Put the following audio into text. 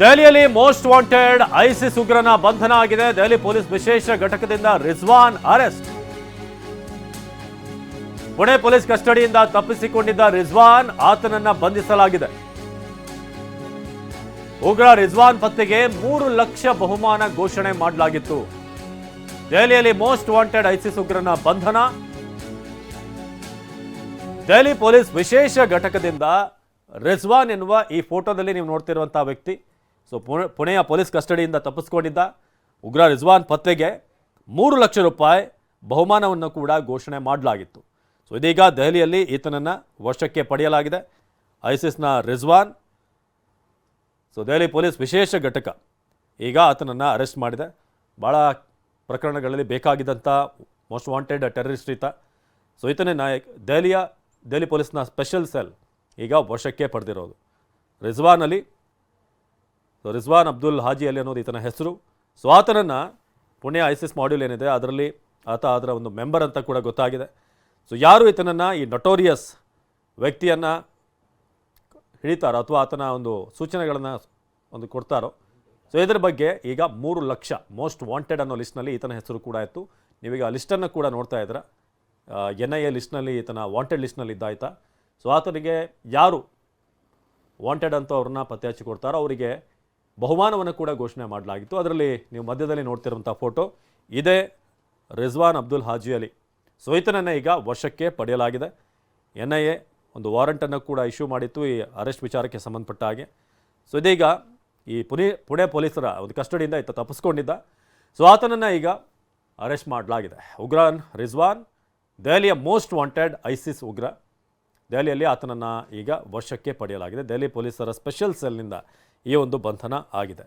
ದೆಹಲಿಯಲ್ಲಿ most wanted ISIS ಉಗ್ರನ ಬಂಧನ ಆಗಿದೆ. ದೆಹಲಿ ಪೊಲೀಸ್ ವಿಶೇಷ ಘಟಕದಿಂದ ರಿಜ್ವಾನ್ ಅರೆಸ್ಟ್. ಪುಣೆ ಪೊಲೀಸ್ ಕಸ್ಟಡಿಯಿಂದ ತಪ್ಪಿಸಿಕೊಂಡಿದ್ದ ರಿಜ್ವಾನ್ ಆತನನ್ನ ಬಂಧಿಸಲಾಗಿದೆ. ಉಗ್ರ ರಿಜ್ವಾನ್ ಪತ್ತೆಗೆ ಮೂರು ಲಕ್ಷ ಬಹುಮಾನ ಘೋಷಣೆ ಮಾಡಲಾಗಿತ್ತು. ದೆಹಲಿಯಲ್ಲಿ ಮೋಸ್ಟ್ ವಾಂಟೆಡ್ ಐಸಿಸ್ ಉಗ್ರನ ಬಂಧನ. ದೆಹಲಿ ಪೊಲೀಸ್ ವಿಶೇಷ ಘಟಕದಿಂದ ರಿಜ್ವಾನ್ ಎನ್ನುವ ಈ ಫೋಟೋದಲ್ಲಿ ನೀವು ನೋಡ್ತಿರುವಂತಹ ವ್ಯಕ್ತಿ. ಸೊ ಪುಣೆ- ಪುಣೆಯ ಪೊಲೀಸ್ ಕಸ್ಟಡಿಯಿಂದ ತಪ್ಪಿಸ್ಕೊಂಡಿದ್ದ ಉಗ್ರ ರಿಜ್ವಾನ್ ಪತ್ತೆಗೆ ಮೂರು ಲಕ್ಷ ರೂಪಾಯಿ ಬಹುಮಾನವನ್ನು ಕೂಡ ಘೋಷಣೆ ಮಾಡಲಾಗಿತ್ತು. ಸೊ ಇದೀಗ ದೆಹಲಿಯಲ್ಲಿ ಈತನನ್ನು ವಶಕ್ಕೆ ಪಡೆಯಲಾಗಿದೆ. ಐಸಿಸ್ನ ರಿಜ್ವಾನ್. ಸೊ ದೆಹಲಿ ಪೊಲೀಸ್ ವಿಶೇಷ ಘಟಕ ಈಗ ಆತನನ್ನು ಅರೆಸ್ಟ್ ಮಾಡಿದೆ. ಭಾಳ ಪ್ರಕರಣಗಳಲ್ಲಿ ಬೇಕಾಗಿದ್ದಂಥ ಮೋಸ್ಟ್ ವಾಂಟೆಡ್ ಟೆರರಿಸ್ಟ್ ಈತ. ಸೊ ಈತನೇ ನಾಯಕ್. ದೆಹಲಿಯ, ದೆಹಲಿ ಪೊಲೀಸ್ನ ಸ್ಪೆಷಲ್ ಸೆಲ್ ಈಗ ವಶಕ್ಕೆ ಪಡೆದಿರೋದು. ರಿಜ್ವಾನ್ ಅಲಿ ಸೊ ರಿಜ್ವಾನ್ ಅಬ್ದುಲ್ ಹಾಜಿ ಅಲಿ ಅನ್ನೋದು ಈತನ ಹೆಸರು. ಸೊ ಆತನನ್ನು ಪುಣೆ ಐಸಿಸ್ ಮಾಡ್ಯೂಲ್ ಏನಿದೆ, ಅದರಲ್ಲಿ ಆತ ಅದರ ಒಂದು ಮೆಂಬರ್ ಅಂತ ಕೂಡ ಗೊತ್ತಾಗಿದೆ. ಸೊ ಯಾರು ಈತನನ್ನು ಈ ನಟೋರಿಯಸ್ ವ್ಯಕ್ತಿಯನ್ನು ಹಿಡಿತಾರೋ ಅಥವಾ ಆತನ ಒಂದು ಸೂಚನೆಗಳನ್ನು ಒಂದು ಕೊಡ್ತಾರೋ. ಸೊ ಇದರ ಬಗ್ಗೆ ಈಗ ಮೂರು ಲಕ್ಷ ಮೋಸ್ಟ್ ವಾಂಟೆಡ್ ಅನ್ನೋ ಲಿಸ್ಟ್ನಲ್ಲಿ ಈತನ ಹೆಸರು ಕೂಡ ಇತ್ತು. ನೀವೀಗ ಆ ಲಿಸ್ಟನ್ನು ಕೂಡ ನೋಡ್ತಾ ಇದ್ದೀರ. ಎನ್ ಐ ಎ ಲಿಸ್ಟ್ನಲ್ಲಿ ಈತನ ವಾಂಟೆಡ್ ಲಿಸ್ಟ್ನಲ್ಲಿ ಇದ್ದಾಯ್ತಾ ಸೊ ಆತನಿಗೆ ಯಾರು ವಾಂಟೆಡ್ ಅಂತ ಅವ್ರನ್ನ ಪತ್ತೆ ಹಚ್ಚಿ ಕೊಡ್ತಾರೋ, ಅವರಿಗೆ ಬಹುಮಾನವನ್ನು ಕೂಡ ಘೋಷಣೆ ಮಾಡಲಾಗಿತ್ತು. ಅದರಲ್ಲಿ ನೀವು ಮಧ್ಯದಲ್ಲಿ ನೋಡ್ತಿರುವಂಥ ಫೋಟೋ ಇದೇ. ರಿಜ್ವಾನ್ ಅಬ್ದುಲ್ ಹಾಜಿ ಅಲಿ ಸೊ ಈತನನ್ನು ಈಗ ವಶಕ್ಕೆ ಪಡೆಯಲಾಗಿದೆ. ಎನ್ ಐ ಎ ಒಂದು ವಾರಂಟನ್ನು ಕೂಡ ಇಶ್ಯೂ ಮಾಡಿತ್ತು ಈ ಅರೆಸ್ಟ್ ವಿಚಾರಕ್ಕೆ ಸಂಬಂಧಪಟ್ಟ ಹಾಗೆ. ಸೊ ಇದೀಗ ಈ ಪುಣೆ ಪುಣೆ ಪೊಲೀಸರ ಒಂದು ಕಸ್ಟಡಿಯಿಂದ ಈತ ತಪ್ಪಿಸ್ಕೊಂಡಿದ್ದ. ಸೊ ಆತನನ್ನು ಈಗ ಅರೆಸ್ಟ್ ಮಾಡಲಾಗಿದೆ. ಉಗ್ರಾನ್ ರಿಜ್ವಾನ್, ದೆಹಲಿಯ ಮೋಸ್ಟ್ ವಾಂಟೆಡ್ ಐಸಿಸ್ ಉಗ್ರ. ದೆಹಲಿಯಲ್ಲಿ ಆತನನ್ನು ಈಗ ವಶಕ್ಕೆ ಪಡೆಯಲಾಗಿದೆ. ದೆಹಲಿ ಪೊಲೀಸರ ಸ್ಪೆಷಲ್ ಸೆಲ್ನಿಂದ ಈ ಒಂದು ಬಂಧನ ಆಗಿದೆ.